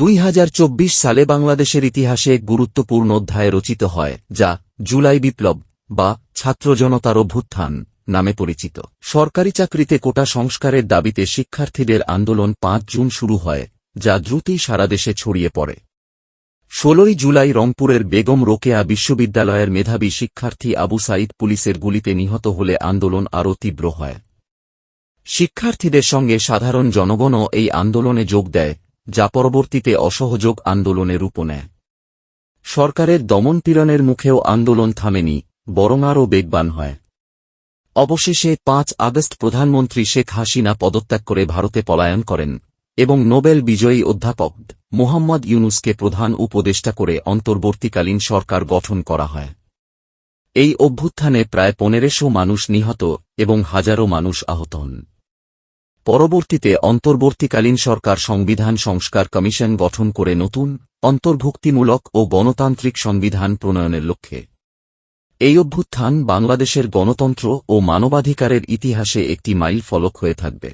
দুই হাজার চব্বিশ সালে বাংলাদেশের ইতিহাসে এক গুরুত্বপূর্ণ অধ্যায় রচিত হয়, যা জুলাই বিপ্লব বা ছাত্র জনতার অভ্যুত্থান নামে পরিচিত। সরকারি চাকরিতে কোটা সংস্কারের দাবিতে শিক্ষার্থীদের আন্দোলন পাঁচ জুন শুরু হয়, যা দ্রুতই সারা দেশে ছড়িয়ে পড়ে। ষোলোই জুলাই রংপুরের বেগম রোকেয়া বিশ্ববিদ্যালয়ের মেধাবী শিক্ষার্থী আবু সাইদ পুলিশের গুলিতে নিহত হলে আন্দোলন আরও তীব্র হয়। শিক্ষার্থীদের সঙ্গে সাধারণ জনগণও এই আন্দোলনে যোগ দেয় যা পরবর্তীতে অসহযোগ আন্দোলনে রূপ নেয়। সরকারের দমনপীড়নের মুখেও আন্দোলন থামেনি, বরং আরও বেগবান হয়। অবশেষে পাঁচ আগস্ট প্রধানমন্ত্রী শেখ হাসিনা পদত্যাগ করে ভারতে পলায়ন করেন এবং নোবেল বিজয়ী অধ্যাপক মোহাম্মদ ইউনুসকে প্রধান উপদেষ্টা করে অন্তর্বর্তীকালীন সরকার গঠন করা হয়। এই অভ্যুত্থানে প্রায় পনেরোশো মানুষ নিহত এবং হাজারো মানুষ আহত হন। পরবর্তীতে অন্তর্বর্তীকালীন সরকার সংবিধান সংস্কার কমিশন গঠন করে নতুন, অন্তর্ভুক্তিমূলক ও গণতান্ত্রিক সংবিধান প্রণয়নের লক্ষ্যে। এই অভ্যুত্থান বাংলাদেশের গণতন্ত্র ও মানবাধিকারের ইতিহাসে একটি মাইল ফলক হয়ে থাকবে।